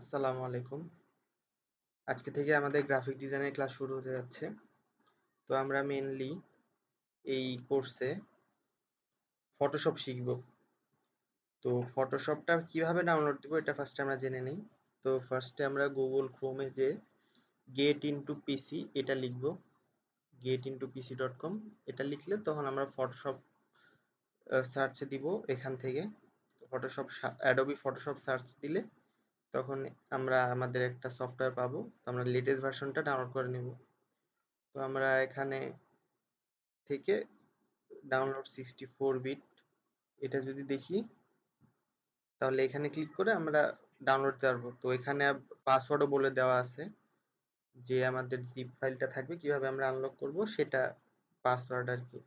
আসসালামু আলাইকুম। আজকে থেকে আমাদের গ্রাফিক ডিজাইনের ক্লাস শুরু হতে যাচ্ছে। তো আমরা মেনলি এই কোর্সে ফটোশপ শিখব। তো ফটোশপটা কীভাবে ডাউনলোড দিব এটা ফার্স্টে আমরা জেনে নিই। তো ফার্স্টে আমরা গুগল ক্রোমে যে গেট ইনটু পিসি এটা লিখব। Get into PC dot com এটা লিখলে তখন আমরা ফটোশপ সার্চে দিব এখান থেকে। ফটোশপ অ্যাডোবি ফটোশপ সার্চ দিলে তখন আমরা আমাদের একটা সফটওয়্যার পাবো আমরা লেটেস্ট ভার্সনটা ডাউনলোড করে নেব। তো আমরা এখানে থেকে ডাউনলোড সিক্সটি ফোর বিট এটা যদি দেখি, তাহলে এখানে ক্লিক করে আমরা ডাউনলোড পারব। তো এখানে পাসওয়ার্ডও বলে দেওয়া আছে, যে আমাদের জিপ ফাইলটা থাকবে, কীভাবে আমরা আনলক করব, সেটা পাসওয়ার্ড আর কি।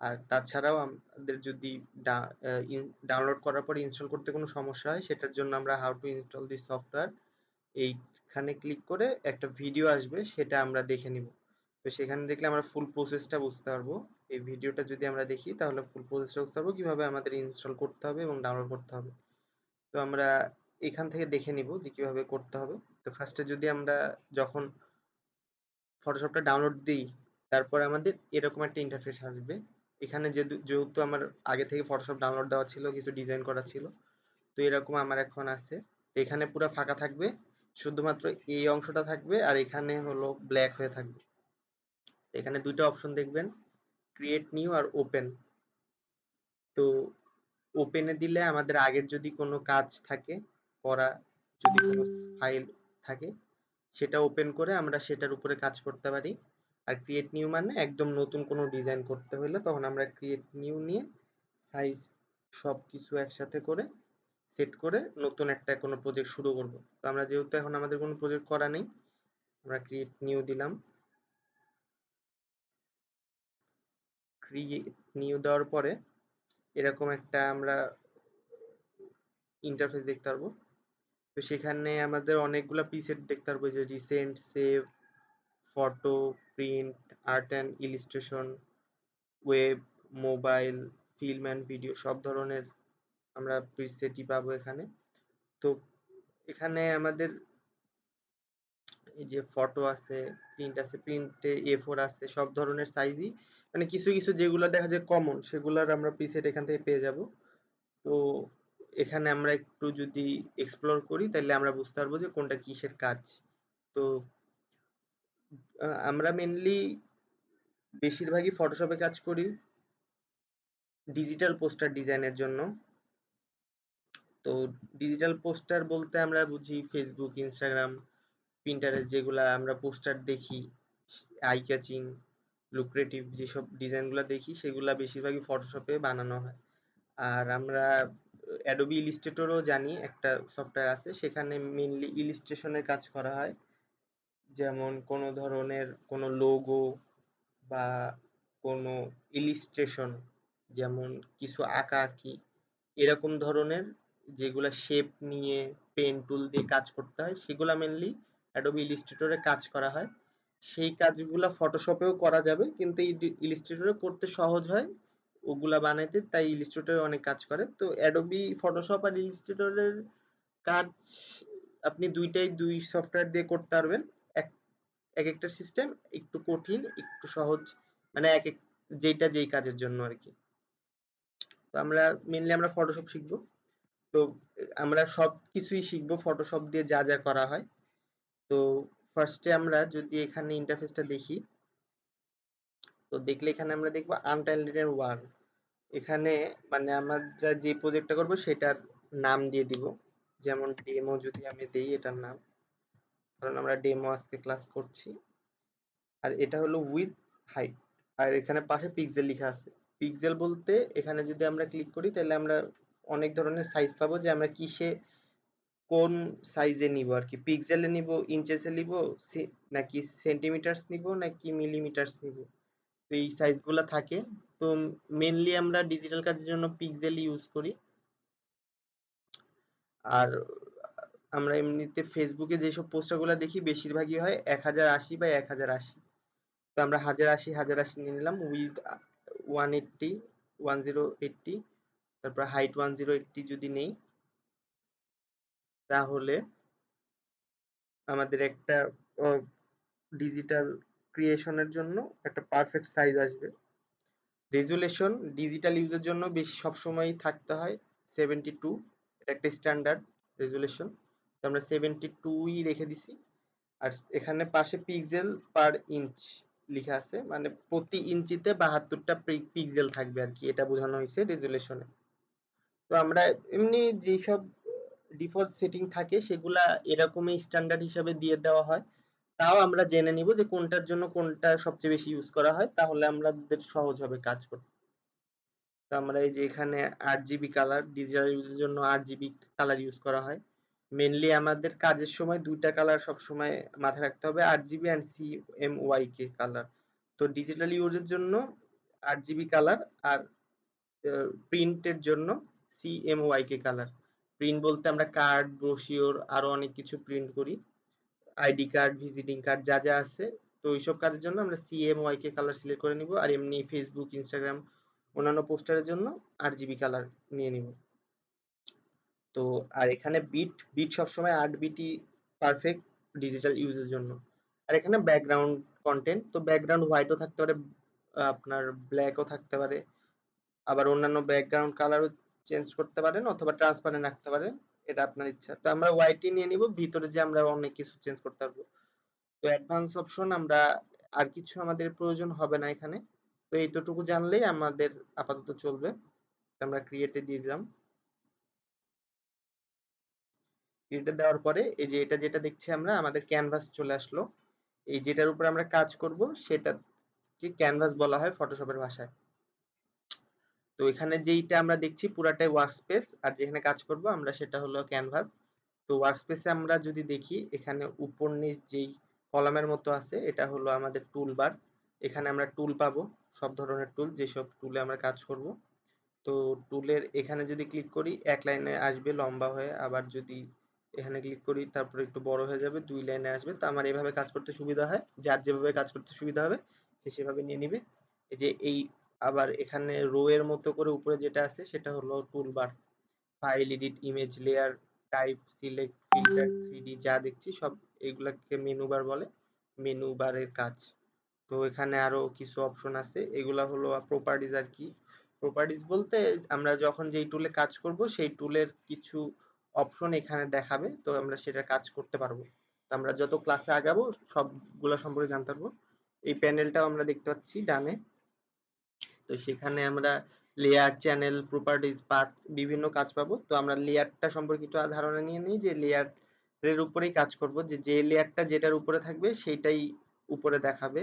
আর তাছাড়াও আমাদের যদি ডাউনলোড করার পর ইনস্টল করতে কোনো সমস্যা হয়, সেটার জন্য আমরা how to install this software এইখানে ক্লিক করে একটা ভিডিও আসবে, সেটা আমরা দেখে নিব। তো সেখানে দেখলে আমরা ফুল প্রসেসটা বুঝতে পারব। এই ভিডিওটা যদি আমরা দেখি, তাহলে ফুল প্রসেসটা বুঝতে পারব কীভাবে আমাদের ইনস্টল করতে হবে এবং ডাউনলোড করতে হবে। তো আমরা এখান থেকে দেখে নিব যে কীভাবে করতে হবে। তো ফার্স্টে যদি আমরা যখন ফটোশপটা ডাউনলোড দিই, তারপর আমাদের এরকম একটা ইন্টারফেস আসবে। এখানে যেহেতু আমার আগে থেকে ফটোশপ ডাউনলোড দেওয়া ছিল, কিছু ডিজাইন করা ছিল, তো এরকম আমার এখন আছে। এখানে পুরো ফাঁকা থাকবে, শুধুমাত্র এই অংশটা থাকবে আর এখানে হলো ব্ল্যাক হয়ে থাকবে। এখানে দুটো অপশন দেখবেন ক্রিয়েট নিউ আর ওপেন তো ওপেনে দিলে আমাদের আগের যদি কোনো কাজ থাকে, করা যদি কোনো ফাইল থাকে, সেটা ওপেন করে আমরা সেটার উপরে কাজ করতে পারি। আর ক্রিয়েট নিউ মানে একদম নতুন কোনো ডিজাইন করতে হলে তখন আমরা ক্রিয়েট নিউ নিয়ে সাইজ সব কিছু একসাথে করে সেট করে নতুন একটা কোনো প্রজেক্ট শুরু করব। তো আমরা যেহেতু এখন আমাদের কোনো প্রজেক্ট করা নেই, আমরা ক্রিয়েট নিউ দিলাম। ক্রিয়েট নিউ দেওয়ার পরে এরকম একটা আমরা ইন্টারফেস দেখতে পারব। তো সেখানে আমাদের অনেকগুলো প্রিসেট দেখতে পারব যে recent save photo print art and illustration web mobile film and video সব ধরনের আমরা প্রিসেটই পাবো এখানে। তো এখানে আমাদের এই যে ফটো আছে প্রিন্ট আছে প্রিন্টে এ ফোর আছে, সব ধরনের সাইজই মানে কিছু কিছু যেগুলো দেখা যায় কমন সেগুলোর আমরা প্রিসেট এখান থেকে পেয়ে যাব। তো এখানে আমরা একটু যদি এক্সপ্লোর করি, তাহলে আমরা বুঝতে পারব যে কোনটা কিসের কাজ। তো আমরা মেনলি বেশিরভাগই ফটোশপে কাজ করি ডিজিটাল পোস্টার ডিজাইনের জন্য। তো ডিজিটাল পোস্টার বলতে আমরা বুঝি ফেসবুক ইনস্টাগ্রাম প্রিন্টারে যেগুলা আমরা পোস্টার দেখি আই ক্যাচিং লুক্রেটিভ যেসব ডিজাইনগুলো দেখি, সেগুলা বেশিরভাগই ফটোশপে বানানো হয়। আর আমরা অ্যাডোবি ইলিস্ট্রেটরও জানি, একটা সফটওয়্যার আছে, সেখানে মেনলি ইলিস্ট্রেশনের কাজ করা হয়। যেমন কোনো ধরনের কোনো লোগো বা কোনো ইলিস্ট্রেশন যেমন কিছু আঁকা আঁকি, এরকম ধরনের যেগুলা শেপ নিয়ে পেন টুল দিয়ে কাজ করতে হয়, সেগুলা মেনলি অ্যাডোবি ইলিস্ট্রেটরে কাজ করা হয়। সেই কাজগুলা ফটোশপেও করা যাবে, কিন্তু ইলিস্ট্রেটরে করতে সহজ হয়, ওগুলা বানাইতে, তাই ইলিস্ট্রেটরে অনেক কাজ করে। তো অ্যাডোবি ফটোশপ আর ইলিস্ট্রেটরের কাজ আপনি দুইটাই দুই সফটওয়্যার দিয়ে করতে পারবেন। এক এক একটা সিস্টেম একটু কঠিন, একটু সহজ মানে এক এক যেটা যেই কাজের জন্য আর কি। তো আমরা মেনলি আমরা ফটোশপ শিখব। তো আমরা সব কিছুই শিখব ফটোশপ দিয়ে যা যা করা হয়। তো ফার্স্টে আমরা যদি এখানে ইন্টারফেসটা দেখি, তো দেখলে এখানে আমরা দেখব আনটাইটেড ওয়ান এখানে মানে আমরা যে প্রজেক্টটা করব সেটার নাম দিয়ে দিব। যেমন ডেমো যদি আমি দেই এটার নাম। কারণ আমরা ডেমো আজকে ক্লাস করছি। আর এটা হলো উইথ হাইট আর এখানে পাশে পিক্সেল লেখা আছে। পিক্সেল বলতে এখানে যদি আমরা ক্লিক করি, তাহলে আমরা অনেক ধরনের সাইজ পাবো যে আমরা কিসে, কোন সাইজে নিব আর কি। পিক্সেলে নিব ইঞ্চেসে নিব নাকি সেন্টিমিটার্স নিব, নাকি মিলিমিটার্স নিব। তো এই সাইজগুলো থাকে। তো মেনলি আমরা ডিজিটাল কাজের জন্য পিক্সেল ইউজ করি। আর আমরা এমনিতে ফেসবুকে যেসব পোস্টারগুলো দেখি বেশিরভাগই হয় এক হাজার আশি বা এক হাজার আশি। তো আমরা হাজার আশি হাজার আশি নিয়ে নিলাম with one eighty one zero eighty তারপর হাইট ওয়ান জিরো এইট্টি যদি নেই, তাহলে আমাদের একটা ডিজিটাল ক্রিয়েশনের জন্য একটা পারফেক্ট সাইজ আসবে। রেজুলেশন ডিজিটাল ইউজের জন্য বেশি সবসময় থাকতে হয় সেভেন্টি টু এটা একটা স্ট্যান্ডার্ড রেজুলেশন তো আমরা সেভেন্টি টুই রেখে দিছি। আর এখানে পাশে পিক্সেল পার ইঞ্চ লিখা আছে। মানে প্রতি ইঞ্চিতে বাহাত্তরটা পিক্সেল থাকবে আর কি, এটা বোঝানো হয়েছে রেজুলেশনে তো আমরা এমনি যেসব ডিফল্ট সেটিং থাকে, সেগুলা এরকমই স্ট্যান্ডার্ড হিসাবে দিয়ে দেওয়া হয়। তাও আমরা জেনে নিব যে কোনটার জন্য কোনটা সবচেয়ে বেশি ইউজ করা হয়, তাহলে আমাদের সহজ হবে কাজ করতে। তো আমরা এই যে এখানে আট জিবি কালার ডিজিটাল ইউজের জন্য আট জিবি কালার ইউজ করা হয়। মেনলি আমাদের কাজের সময় দুইটা কালার সবসময় মাথায় রাখতে হবে আট GB and C M Y K colour তো ডিজিটাল ইউজের জন্য আট জিবি কালার আর প্রিন্টের জন্য C M Y K colour print বলতে আমরা কার্ড ব্রোশিওর আরও অনেক কিছু প্রিন্ট করি। আইডি কার্ড ভিজিটিং কার্ড যা যা আছে। তো ওইসব কাজের জন্য আমরা সিএমওয়াই কে কালার সিলেক্ট করে নিব। আর এমনি ফেসবুক ইনস্টাগ্রাম অন্যান্য পোস্টারের জন্য আট জিবি কালার নিয়ে নিব। তো আর এখানে বিট বিট সবসময় আট বিটি পারফেক্ট ডিজিটাল ইউজের জন্য। আর এখানে ব্যাকগ্রাউন্ড কন্টেন্ট তো ব্যাকগ্রাউন্ড হোয়াইটও থাকতে পারে, আপনার ব্ল্যাকও থাকতে পারে। আবার অন্যান্য ব্যাকগ্রাউন্ড কালারও চেঞ্জ করতে পারেন অথবা ট্রান্সপারেন্ট রাখতে পারেন, এটা আপনার ইচ্ছা। তো আমরা হোয়াইটই নিয়ে নিব, ভিতরে যে আমরা অনেক কিছু চেঞ্জ করতে পারব। তো অ্যাডভান্স অপশন আমরা আর কিছু আমাদের প্রয়োজন হবে না এখানে। তো এইটুকু জানলেই আমাদের আপাতত চলবে। আমরা ক্রিয়েটে দিয়ে দিলাম। ক্রিয়েটে দেওয়ার পরে এই যে এটা যেটা দেখছি আমরা, আমাদের ক্যানভাস চলে আসলো। এই যেটার উপর আমরা কাজ করব সেটা কি ক্যানভাস বলা হয় ফটোশপের ভাষায়। তো এখানে যেইটা আমরা দেখছি পুরাটাই ওয়ার্কস্পেস আর যেখানে কাজ করব আমরা সেটা হলো ক্যানভাস তো ওয়ার্কস্পেসে আমরা যদি দেখি, এখানে উপর নিচ যেই কলামের মতো আছে, এটা হলো আমাদের টুল বার এখানে আমরা টুল পাবো, সব ধরনের টুল যেসব টুলে আমরা কাজ করব। তো টুলের এখানে যদি ক্লিক করি, এক লাইনে আসবে, লম্বা হয়ে আবার যদি এখানে ক্লিক করি, তারপরে একটু বড় হয়ে যাবে, দুই লাইনে আসবে। তো আমার এভাবে কাজ করতে সুবিধা হয়। যার যেভাবে কাজ করতে সুবিধা হবে, সে সেভাবে নিয়ে নিবে। এই যে এই আবার এখানে রো এর মতো করে উপরে যেটা আছে, সেটা হলো toolbar file edit image layer type select filter three D যা দেখছি, সব এগুলাকে মেনু বার বলে। মেনু বারের কাজ। তো এখানে আরও কিছু অপশন আছে। এগুলা হলো প্রপার্টিজ আর কি। প্রপার্টিজ বলতে আমরা যখন যেই টুলে কাজ করব, সেই টুলের কিছু অপশন এখানে দেখাবে, তো আমরা সেটা কাজ করতে পারব। তো আমরা যত ক্লাসে আগাবো, সবগুলো সম্পর্কে জানতে পারব। এই প্যানেলটাও আমরা দেখতে পাচ্ছি ডানে। তো সেখানে আমরা লেয়ার চ্যানেল প্রপার্টিজ পাথ বিভিন্ন কাজ পাবো। তো আমরা লেয়ারটা সম্পর্কে একটু ধারণা নিয়ে নিই যে লেয়ার এর উপরেই কাজ করব, যে যে লেয়ারটা যেটার উপরে থাকবে সেইটাই উপরে দেখাবে।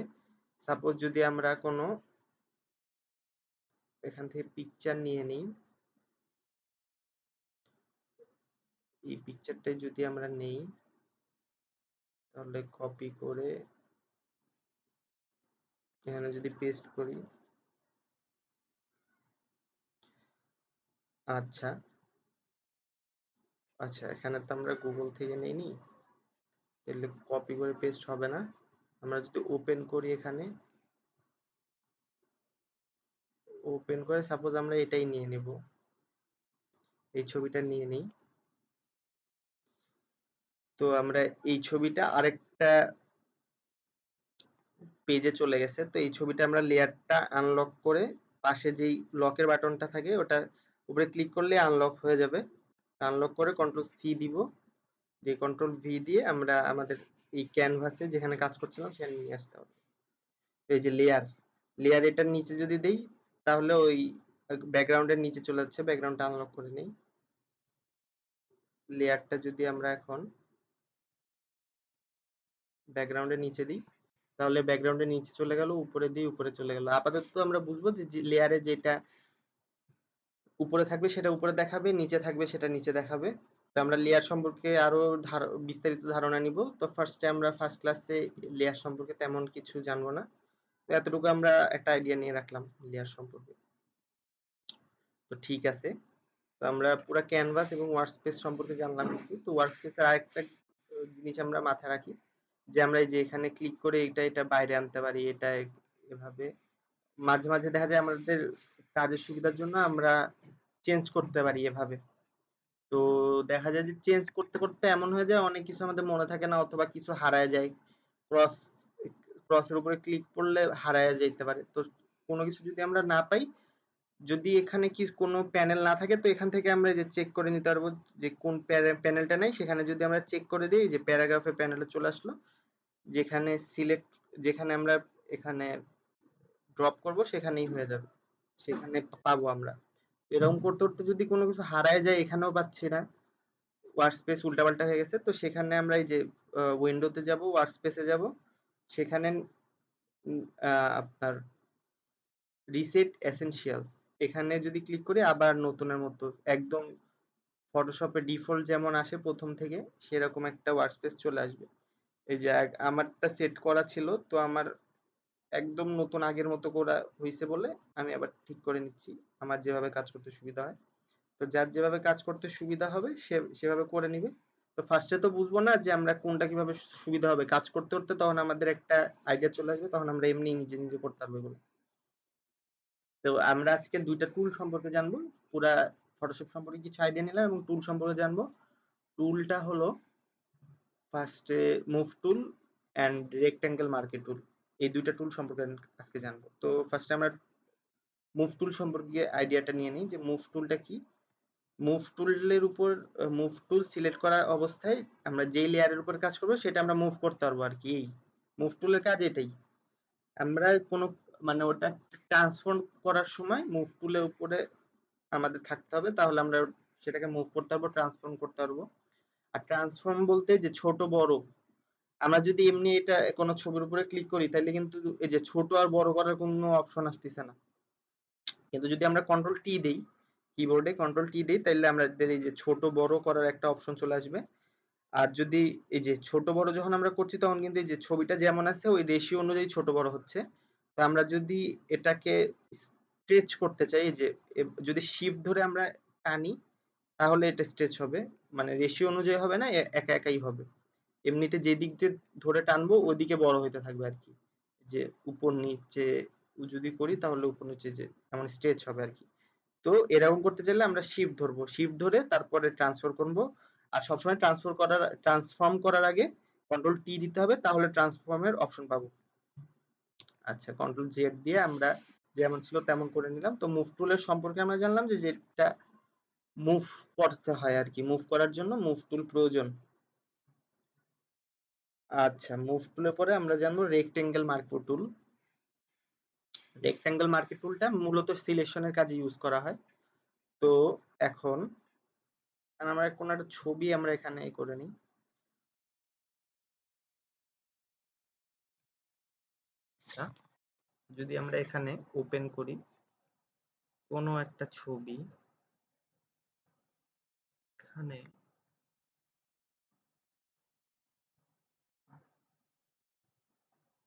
সাপোজ যদি আমরা কোনো, এখান থেকে পিকচার নিয়ে নিই। এই পিকচারটাই যদি আমরা নেই, তাহলে কপি করে এখানে যদি পেস্ট করি আচ্ছা আচ্ছা এখানে তো আমরা গুগল থেকে নিইনি, তাহলে কপি করে পেস্ট হবে না, আমরা যদি ওপেন করি এখানে ওপেন করে সাপোজ আমরা এটাই নিয়ে নেব, এই ছবিটা নিয়ে নিই। তো আমরা এই ছবিটা আরেকটা পেজে চলে গেছে। তো এই ছবিটা আমরা লেয়ারটা আনলক করে পাশে যেই লকের বাটনটা থাকে, ওটা উপরে ক্লিক করলে আনলক হয়ে যাবে। আনলক করে কন্ট্রোল সি দিব। দিয়ে কন্ট্রোল ভি দিয়ে আমরা আমাদের এই ক্যানভাসে যেখানে কাজ করছিলাম সেখানে নিয়ে আসতে হবে। এই যে লেয়ার লেয়ার এটার নিচে যদি দেই, তাহলে ওই ব্যাকগ্রাউন্ডের নিচে চলে যাচ্ছে। ব্যাকগ্রাউন্ডটা আনলক করে নেই। লেয়ারটা যদি আমরা এখন ব্যাকগ্রাউন্ডের নিচে দিই। তাহলে ব্যাকগ্রাউন্ডের নিচে চলে গেল, উপরে দিই, উপরে চলে গেল। আপাতত আমরা বুঝব যে লেয়ারে যেটা উপরে থাকবে সেটা উপরে দেখাবে, নিচে থাকবে সেটা নিচে দেখাবে। তো আমরা লেয়ার সম্পর্কে আরও বিস্তারিত ধারণা নিব। তো ফার্স্টে আমরা ফার্স্ট ক্লাসে লেয়ার সম্পর্কে তেমন কিছু জানব না। এতটুকু আমরা একটা আইডিয়া নিয়ে রাখলাম লেয়ার সম্পর্কে। তো ঠিক আছে। তো আমরা পুরো ক্যানভাস এবং ওয়ার্কস্পেস সম্পর্কে জানলাম একটু। তো ওয়ার্কস্পেসের আরেকটা জিনিস আমরা মাথায় রাখি। যে আমরা এই যে এখানে ক্লিক করে এটা এটা বাইরে আনতে পারি, এটা এভাবে। মাঝে মাঝে দেখা যায় আমাদের কাজের সুবিধার জন্য আমরা চেঞ্জ করতে পারি এভাবে। তো দেখা যায় যে চেঞ্জ করতে করতে এমন হয়ে যায় অনেক কিছু আমাদের মনে থাকে না অথবা কিছু হারায় যায়। ক্রস ক্রসের উপরে ক্লিক করলে হারায় যেতে পারে। তো কোনো কিছু যদি আমরা না পাই, যদি এখানে কি কোনো প্যানেল না থাকে, তো এখান থেকে আমরা যে চেক করে নিতে পারব যে কোন প্যানেলটা নেই। সেখানে যদি আমরা চেক করে দিই যে প্যারাগ্রাফে প্যানেলে চলে আসলো যেখানে সিলেক্ট যেখানে আমরা এখানে ড্রপ করব, সেখানেই হয়ে যাবে। সেখানে পাবো আমরা। এরকম করতে করতে যদি কোনো কিছু হারায় যায়, এখানেও পাচ্ছি না। ওয়ার্কস্পেস উল্টাপাল্টা হয়ে গেছে, তো সেখানে আমরা এই যে উইন্ডোতে যাব ওয়ার্কস্পেসে যাব। সেখানে আপনার রিসেট এসেনশিয়ালস এখানে যদি ক্লিক করি, আবার নতুনের মতো, একদম ফটোশপে ডিফল্ট যেমন আসে প্রথম থেকে, সেরকম একটা ওয়ার্কস্পেস চলে আসবে। এই যে আমারটা সেট করা ছিল, তো আমার একদম নতুন আগের মতো করা হয়েছে বলে আমি আবার ঠিক করে নিচ্ছি। আমার যেভাবে কাজ করতে সুবিধা হয়। তো যার যেভাবে কাজ করতে সুবিধা হবে, সে, সেভাবে করে নিবে। তো ফার্স্টে তো বুঝব না যে আমরা কোনটা কীভাবে সুবিধা হবে। কাজ করতে করতে তখন আমাদের একটা আইডিয়া চলে আসবে, তখন আমরা এমনি নিজে নিজে করতে পারব এগুলো। তো আমরা আজকে দুইটা টুল সম্পর্কে জানব। পুরা ফটোশপ সম্পর্কে কিছু আইডিয়া নিলাম এবং টুল সম্পর্কে জানব। টুলটা হলো ফার্স্টে move tool and rectangle marquee tool এই দুইটা টুল সম্পর্কে আজকে জানব। তো ফার্স্টে আমরা মুভ টুল সম্পর্কে আইডিয়াটা নিয়ে নিই যে মুভ টুলটা কি। মুভ টুলের উপর মুভ টুল সিলেক্ট করা অবস্থায় আমরা যেই লেয়ারের উপর কাজ করব সেটা আমরা মুভ করতে পারব আর কি, এই। মুভ টুলের কাজ এটাই। আমরা কোনো মানে ওটা ট্রান্সফর্ম করার সময় মুভ টুলের উপরে আমাদের থাকতে হবে, তাহলে আমরা সেটাকে মুভ করতে পারব ট্রান্সফর্ম করতে পারব। আর ট্রান্সফর্ম বলতে যে ছোট বড়, আমরা যদি এমনি এটা কোনো ছবির উপরে ক্লিক করি তাহলে কিন্তু এই যে ছোট আর বড় করার কোনো অপশন আসতেছে না। কিন্তু যদি আমরা কন্ট্রোল টি দেই কিবোর্ডে কন্ট্রোল টি দেই তাহলে আমাদের এই যে ছোট বড় করার একটা অপশন চলে আসবে। আর যদি এই যে ছোট বড় যখন আমরা করছি, তখন কিন্তু এই যে ছবিটা যেমন আছে, ওই রেশিও অনুযায়ী ছোট বড় হচ্ছে। তো আমরা যদি এটাকে স্ট্রেচ করতে চাই, এই যে যদি শিফট ধরে আমরা টানি তাহলে এটা স্ট্রেচ হবে। মানে রেশিও অনুযায়ী হবে না একা একাই হবে। এমনিতে যে দিক দিয়ে ধরে টানবো ওদিকে বড় হইতে থাকবে আর কি। যে উপর নিচে যদি করি, তাহলে উপর নিচে যে, এমন স্ট্রেচ হবে আর কি। তো এরকম করতে চাইলে আমরা শিফট ধরবো। শিফট ধরে তারপরে ট্রান্সফার করব। আর সবসময় ট্রান্সফার করার ট্রান্সফর্ম করার আগে কন্ট্রোল টি দিতে হবে, তাহলে ট্রান্সফর্মের অপশন পাবো। আচ্ছা কন্ট্রোল জেড দিয়ে আমরা যেমন ছিল তেমন করে নিলাম। তো মুভ টুলের সম্পর্কে আমরা জানলাম যে, যেটা মুভ করতে হয় আর কি মুভ করার জন্য মুভ টুল প্রয়োজন। আচ্ছা মুভ টুলের পরে আমরা জানব rectangle marquee tool rectangle marquee টুলটা মূলত সিলেকশনের কাজে ইউজ করা হয়। তো এখন আমরা কোনো একটা ছবি আমরা এখানে করে নিই। আচ্ছা যদি আমরা এখানে ওপেন করি, কোনো একটা ছবি এখানে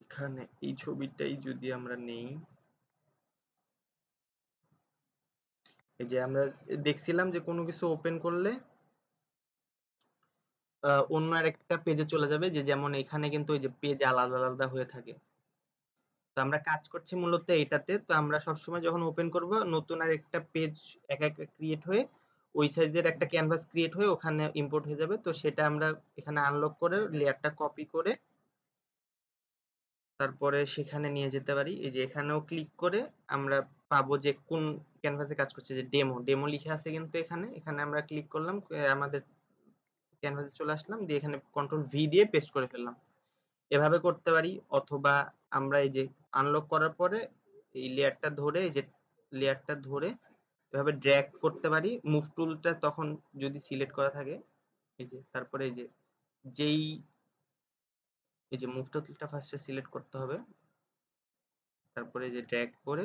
এখানে এই ছবিটাই যদি আমরা নেই। যে আমরা দেখছিলাম যে কোনো কিছু ওপেন করলে অন্য আরেকটা পেজে চলে যাবে যে যেমন এখানে কিন্তু ওই যে পেজ আলাদা আলাদা হয়ে থাকে। তো আমরা কাজ করছি মূলত এটাতে। তো আমরা সবসময় যখন ওপেন করব, নতুন আর একটা পেজ একা একা ক্রিয়েট হয়ে ওই সাইজের একটা ক্যানভাস ক্রিয়েট হয়ে ওখানে ইম্পোর্ট হয়ে যাবে। তো সেটা আমরা এখানে আনলক করে লেয়ারটা কপি করে তারপরে সেখানে নিয়ে যেতে পারি। এই যে এখানেও ক্লিক করে আমরা পাবো যে কোন ক্যানভাসে কাজ করছে, যে ডেমো ডেমো লিখে আছে কিন্তু এখানে। এখানে আমরা ক্লিক করলাম আমাদের ক্যানভাসে চলে আসলাম, দিয়ে এখানে কন্ট্রোল ভি দিয়ে পেস্ট করে ফেললাম। এভাবে করতে পারি, অথবা আমরা এই যে আনলক করার পরে এই লেয়ারটা ধরে, এই যে লেয়ারটা ধরে এভাবে ড্র্যাগ করতে পারি। মুভ টুলটা তখন যদি সিলেক্ট করা থাকে, এই যে, তারপরে এই যে, যেই, এই যে মুভ টুলটা ফার্স্টে সিলেক্ট করতে হবে। তারপরে যে ড্র্যাগ করে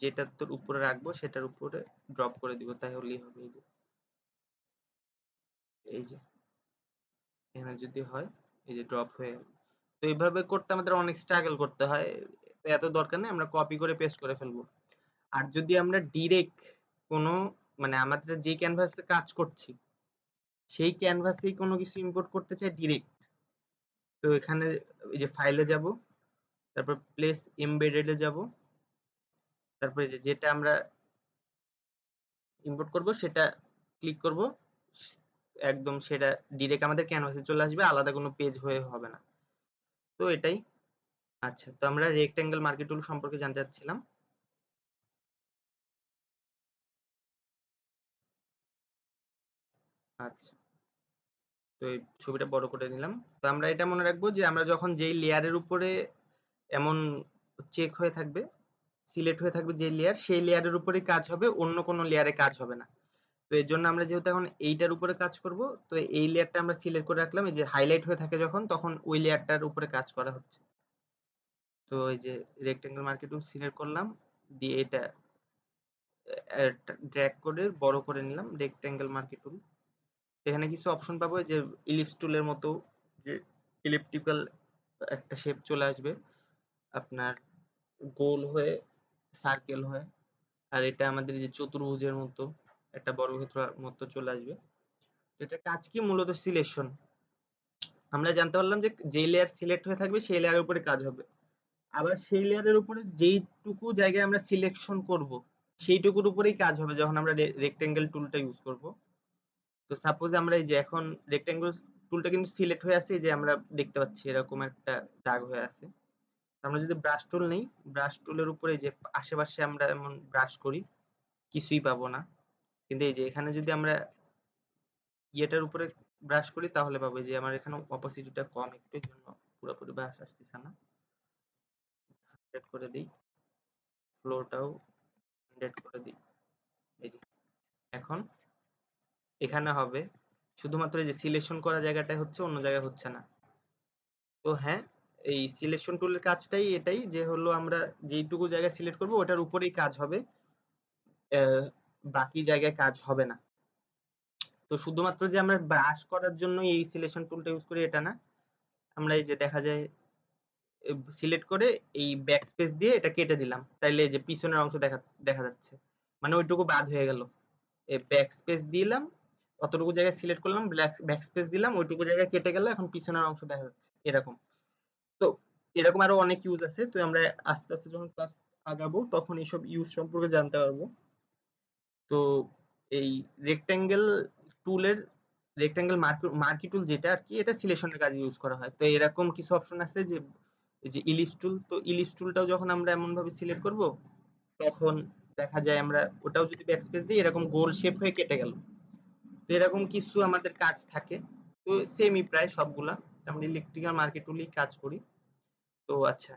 যেটা তোর উপরে রাখব সেটার উপরে ড্রপ করে দিব, তাহলেই হবে এই যে। এই যে, এখানে যদি হয়, এই যে ড্রপ হয়ে তো এইভাবে করতে আমাদের অনেক স্ট্রাগল করতে হয়। এত দরকার নেই, আমরা কপি করে পেস্ট করে ফেলব। আর যদি আমরা ডিরেক্ট কোনো মানে আমাদের যে ক্যানভাসে কাজ করছি, সেই ক্যানভাসেই কোনো কিছু ইম্পোর্ট করতে চাই ডিরেক্ট তো এখানে এই যে ফাইলে যাব, তারপর প্লেস এমবেডেডে যাব, তারপরে যে যেটা আমরা ইম্পোর্ট করব সেটা ক্লিক করব, একদম সেটা ডিরেক্ট আমাদের ক্যানভাসে চলে আসবে, আলাদা কোনো পেজ হয়ে হবে না। তো এটাই। আচ্ছা তো আমরা রেক্টেঙ্গেল মার্কেট টুল সম্পর্কে জানতে চাচ্ছিলাম। আচ্ছা। তো এই ছবিটা বড় করে নিলাম। তো আমরা এটা মনে রাখব যে, আমরা যখন যেই লেয়ারের উপরে এমন চেক হয়ে থাকবে সিলেক্ট হয়ে থাকবে যে লেয়ার সেই লেয়ারের উপরে কাজ হবে, অন্য কোনো লেয়ারে কাজ হবে না। তো এর জন্য আমরা যেহেতু এখন এইটার উপরে কাজ করব, তো এই লেয়ারটা আমরা সিলেক্ট করে রাখলাম, এই যে হাইলাইট হয়ে থাকে যখন, তখন ওই লেয়ারটার উপরে কাজ করা হচ্ছে। তো এই যে রেক্টেঙ্গেল মার্কেট টুল সিলেক্ট করলাম, দিয়ে এটা ড্র্যাগ করে, বড় করে নিলাম রেক্টেঙ্গেল মার্কেট টুল এখানে কিছু অপশন পাবো যে ইলিপস টুলের মতো যে ইলিপটিক্যাল একটা শেপ চলে আসবে। আপনার গোল হয়ে সার্কেল হয়ে, আর এটা আমাদের যে চতুর্ভুজের মতো, একটা বর্গক্ষেত্র মতো চলে আসবে। এটা কাজ কি? মূলত সিলেকশন আমরা জানতে পারলাম যে যেই লেয়ার সিলেক্ট হয়ে থাকবে, সেই লেয়ারের উপরে কাজ হবে। আবার সেই লেয়ারের উপরে যেইটুকু জায়গায় আমরা সিলেকশন করব, সেইটুকুর উপরেই কাজ হবে, যখন আমরা রেক্টেঙ্গেল টুলটা ইউজ করব। তো সাপোজ আমরা এই যে এখন রেক্টেঙ্গেল টুলটা কিন্তু সিলেক্ট হয়ে আছে যে আমরা দেখতে পাচ্ছি এরকম একটা দাগ হয়ে আছে। আমরা যদি ব্রাশ টুল নেই ব্রাশ টুলের উপরে যে আশেপাশে আমরা এমন ব্রাশ করি, কিছুই পাবো না। কিন্তু এই যে এখানে যদি আমরা ইয়েটার উপরে ব্রাশ করি, তাহলে পাবো। যে আমার এখানে অপোসিটিটা কম একটু জন্য পুরোপুরি ব্রাশ আসতেছে না। হান্ড্রেড করে দিই। ফ্লোটাও হান্ড্রেড করে দিই। এই যে, এখন এখানে হবে। শুধুমাত্র যে সিলেকশন করা জায়গাটা হচ্ছে, অন্য জায়গায় হচ্ছে না। তো হ্যাঁ এই সিলেকশন টুলের কাজটাই এটাই যে হলো আমরা যেইটুকু জায়গায় সিলেক্ট করব, ওটার উপরেই কাজ হবে। বাকি জায়গায় কাজ হবে না। তো শুধুমাত্র যে আমরা ব্রাশ করার জন্য এই সিলেকশন টুলটা ইউজ করি এটা না। আমরা এই যে দেখা যায় সিলেক্ট করে এই ব্যাক স্পেস দিয়ে এটা কেটে দিলাম। তাইলে যে পিছনের অংশ দেখা দেখা যাচ্ছে। মানে ওইটুকু বাদ হয়ে গেল। ব্যাক স্পেস দিলাম অতটুকু জায়গায় সিলেক্ট করলাম ব্যাক স্পেস দিলাম, ওইটুকু জায়গায় কেটে গেল, এখন পিছনের অংশ দেখা যাচ্ছে, এরকম। তো এরকম আরও অনেক ইউজ আছে, তো আমরা আস্তে আস্তে যখন ক্লাস আগাবো, তখন এইসব ইউজ সম্পর্কে জানতে পারব। তো এই রেক্টেঙ্গেল টুলের রেক্টেঙ্গেল মার্কি টুল যেটা আর কি, এটা সিলেকশনের কাজে ইউজ করা হয়। তো এরকম কিছু অপশন আছে যে যে ইলিপস টুল তো ইলিপস টুলটাও যখন আমরা এমন ভাবে সিলেক্ট করব, তখন দেখা যায় আমরা ওটাও যদি ব্যাকস্পেস দিই, এরকম গোল শেপ হয়ে কেটে গেল। তো এরকম কিছু আমাদের কাজ থাকে। তো সেমই প্রায় সবগুলা। আমরা ইলেকট্রিক্যাল মার্কেট টুলই কাজ করি। তো আচ্ছা।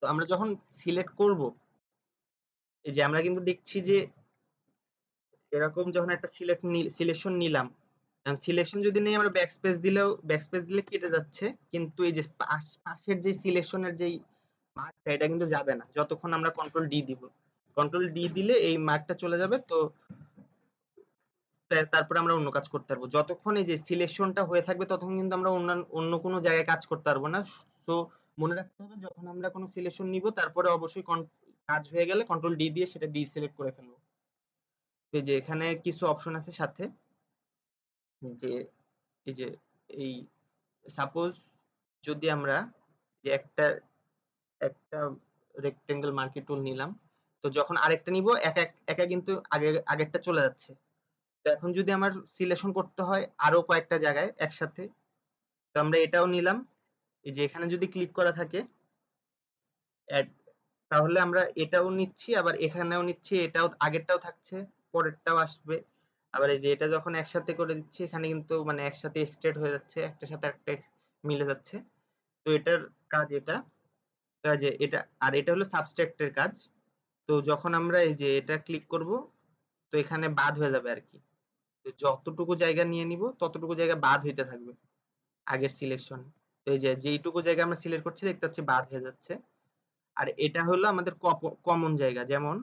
তো আমরা যখন সিলেক্ট করব, এই যে আমরা কিন্তু দেখছি যে এরকম যখন একটা সিলেক্ট সিলেকশন নিলাম সিলেকশন যদি নেই আমরা ব্যাকস্পেস দিলেও ব্যাকস্পেস দিলে কেটে যাচ্ছে। কিন্তু এই যে পাশের যে সিলেকশনের যেই মার্কটা এটা কিন্তু যাবে না। যতক্ষণ আমরা কন্ট্রোল ডি দিব। কন্ট্রোল ডি দিলে এই মার্কটা চলে যাবে। তো তারপরে আমরা অন্য কাজ করতে পারব। যতক্ষণ এই যে সিলেকশনটা হয়ে থাকবে, ততক্ষণ কিন্তু আমরা অন্য অন্য কোনো জায়গায় কাজ করতে পারব না। সো মনে রাখতে হবে যখন আমরা কোনো সিলেকশন নিব, তারপরে অবশ্যই কাজ হয়ে গেলে কন্ট্রোল ডি দিয়ে সেটা ডিসিলেক্ট করে ফেলব। এই যে এখানে কিছু অপশন আছে সাথে। যে, এই যে, এই সাপোজ যদি আমরা যে একটা একটা রেক্টেঙ্গেল মার্কেট টুল নিলাম, তো যখন আরেকটা নিব, একা একা কিন্তু আগে, আগেরটা চলে যাচ্ছে। তো এখন যদি আমার সিলেকশন করতে হয় আরও কয়েকটা জায়গায় একসাথে, তো আমরা এটাও নিলাম। এই যে এখানে যদি ক্লিক করা থাকে তাহলে আমরা এটাও নিচ্ছি, আবার এখানেও নিচ্ছি, এটাও আগেরটাও থাকছে, পরেরটাও আসবে। আবার এই যে এটা যখন একসাথে করে দিচ্ছি, এখানে কিন্তু মানে একসাথে এক্সটেড হয়ে যাচ্ছে, একটার সাথে একটা মিলে যাচ্ছে। তো এটার কাজ এটা কাজে এটা, আর এটা হলো সাবস্ট্রাক্টের কাজ। তো যখন আমরা এই যে এটা ক্লিক করব, তো এখানে বাদ হয়ে যাবে আর কি। যতটুকু জায়গা নিয়ে নিব, ততটুকু জায়গা বাদ হইতে থাকবে আগের সিলেকশন এই যে, যেইটুকু জায়গা আমরা সিলেক্ট করছি, দেখতে পাচ্ছি বাদ হয়ে যাচ্ছে। আর এটা হলো আমাদের কমন জায়গা, যেমন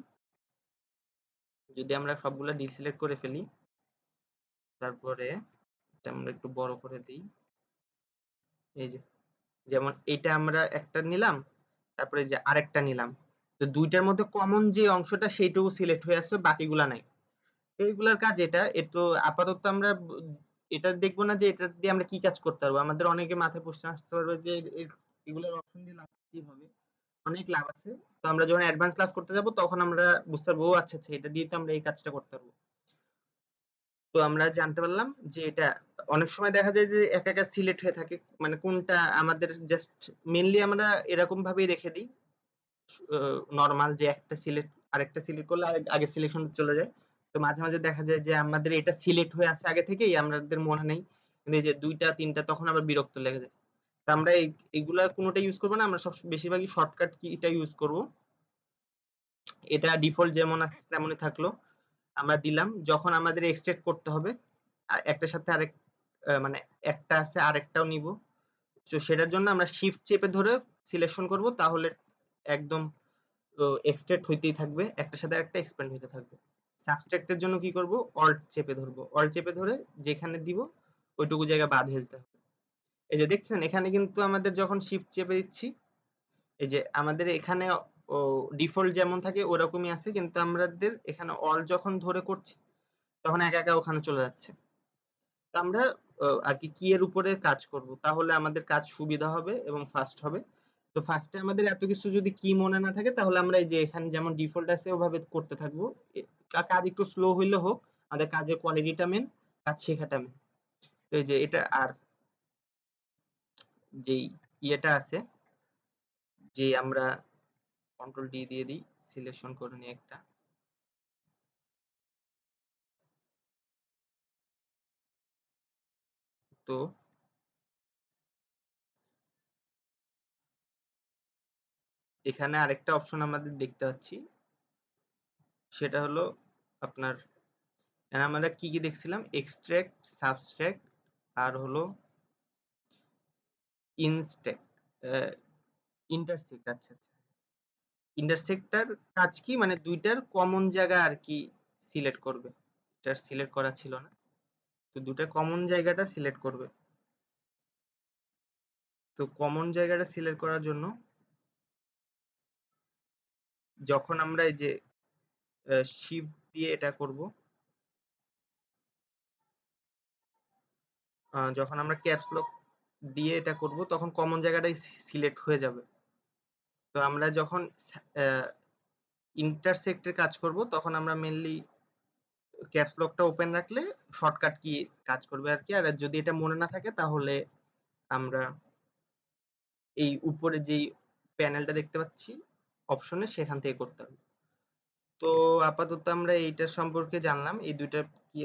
যদি আমরা সবগুলা ডিসিলেক্ট করে ফেলি, তারপরে আমরা একটু বড় করে দিই। এই যে, যেমন এটা আমরা একটা নিলাম, তারপরে যে আরেকটা নিলাম। তো দুইটার মধ্যে কমন যে অংশটা, সেইটুকু সিলেক্ট হয়ে আসবে বাকিগুলা নাই। এইগুলার কাজ এটা। এতো আপাতত আমরা এটা দেখব না যে এটা দিয়ে আমরা কি কাজ করতে পারব। আমাদের অনেকে মাথায় প্রশ্ন আসতে পারবে যে এগুলোর অপশন দিয়ে লাভ কি হবে? অনেক লাভ আছে। তো আমরা যখন অ্যাডভান্স ক্লাস করতে যাব, তখন আমরা বুঝতে পারব, ও আচ্ছা আচ্ছা এটা দিয়ে তো আমরা এই কাজটা করতে পারব। তো আমরা জানতে পারলাম যে এটা, অনেক সময় দেখা যায় যে একা একা সিলেক্ট হয়ে থাকে। মানে কোনটা আমাদের জাস্ট মেনলি আমরা এরকম ভাবেই রেখে দিই। নর্মাল যে একটা সিলেক্ট আরেকটা সিলেক্ট করলে আগে সিলেকশন চলে যায়। মাঝে মাঝে দেখা যায় যে আমাদের এটা সিলেক্ট হয়ে আছে আগে থেকেই, আমাদের মনে নেই। কিন্তু এই যে দুইটা, তিনটা তখন আবার বিরক্ত লেগে যায়। তো আমরা এইগুলা কোনোটা ইউজ করব না, আমরা সব, বেশিরভাগই শর্টকাট কিটা ইউজ করব। এটা ডিফল্ট যেমন আছে তেমনই থাকল। আমরা দিলাম, যখন আমাদের এক্সট্রেক্ট করতে হবে, আর একটার সাথে আরেক মানে একটা আছে, আরেকটাও নিব। তো সেটার জন্য আমরা শিফট চেপে ধরে সিলেকশন করব, তাহলে একদম এক্সট্রেক্ট হইতেই থাকবে, একটার সাথে একটা এক্সপ্যান্ড হইতে থাকবে। সাবস্ট্রাক্টের জন্য কি করব? অল্ট চেপে ধরবো। অল্ট চেপে ধরে যেখানে দিব, ওইটুকু জায়গা বাদ ফেলতে হবে। এই যে দেখছেন, এখানে কিন্তু আমাদের যখন শিফট চেপে দিচ্ছি, এই যে আমাদের এখানে ডিফল্ট যেমন থাকে, ওরকমই আছে, কিন্তু আমাদের এখানে অল যখন ধরে করছি, তখন একা একা ওখানে চলে যাচ্ছে। তো আমরা আর কি কি এর উপরে কাজ করব? তাহলে আমাদের কাজ সুবিধা হবে এবং ফাস্ট হবে। তো ফার্স্টে আমাদের এত কিছু যদি কি মনে না থাকে, তাহলে আমরা এই যে এখানে যেমন ডিফল্ট আছে, ওভাবে করতে থাকব। কাজ একটু স্লো হইলে হোক, আমাদের কাজের কোয়ালিটিটা মেন কাজ শেখাটা মেন এই যে এটা আর যে ইয়েটা আছে, যে আমরা কন্ট্রোল ডি দিয়ে দিই সিলেকশন করে নিই একটা। তো এখানে আরেকটা অপশন আমাদের দেখতে পাচ্ছি সেটা হলো আপনার আমরা কি কি দেখছিলাম? এক্সট্রাক্ট সাবস্ট্রাক্ট আর হলো ইনস্ট্যাক্ট ইন্টারসেক্ট আচ্ছা আচ্ছা। ইন্টারসেক্টার কাজ কি? মানে দুইটার কমন জায়গা আর কি সিলেক্ট করবে। এটা সিলেক্ট করা ছিল না। তো দুটা কমন জায়গাটা সিলেক্ট করবে। তো কমন জায়গাটা সিলেক্ট করার জন্য যখন আমরা এই যে শিফট দিয়ে এটা করব। যখন আমরা ক্যাপস লক দিয়ে এটা করব, তখন কমন জায়গাটাই সিলেক্ট হয়ে যাবে। তো আমরা যখন ইন্টারসেক্টের কাজ করব, তখন আমরা মেনলি ক্যাপস লকটা ওপেন রাখলে শর্টকাট কি কাজ করবে আর কি? আর যদি এটা মনে না থাকে, তাহলে আমরা এই উপরে যেই প্যানেলটা দেখতে পাচ্ছি অপশনে সেখান থেকে করতে হবে। তো আপাতত আমরা এইটা সম্পর্কে জানলাম, এই দুইটা কি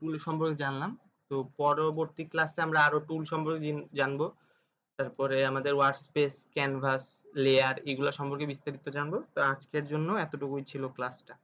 টুল সম্পর্কে জানলাম। তো পরবর্তী ক্লাসে আমরা আরও টুল সম্পর্কে জানব। তারপরে আমাদের ওয়ার্কস্পেস ক্যানভাস লেয়ার এগুলো সম্পর্কে বিস্তারিত জানব। তো আজকের জন্য এতটুকুই ছিল ক্লাসটা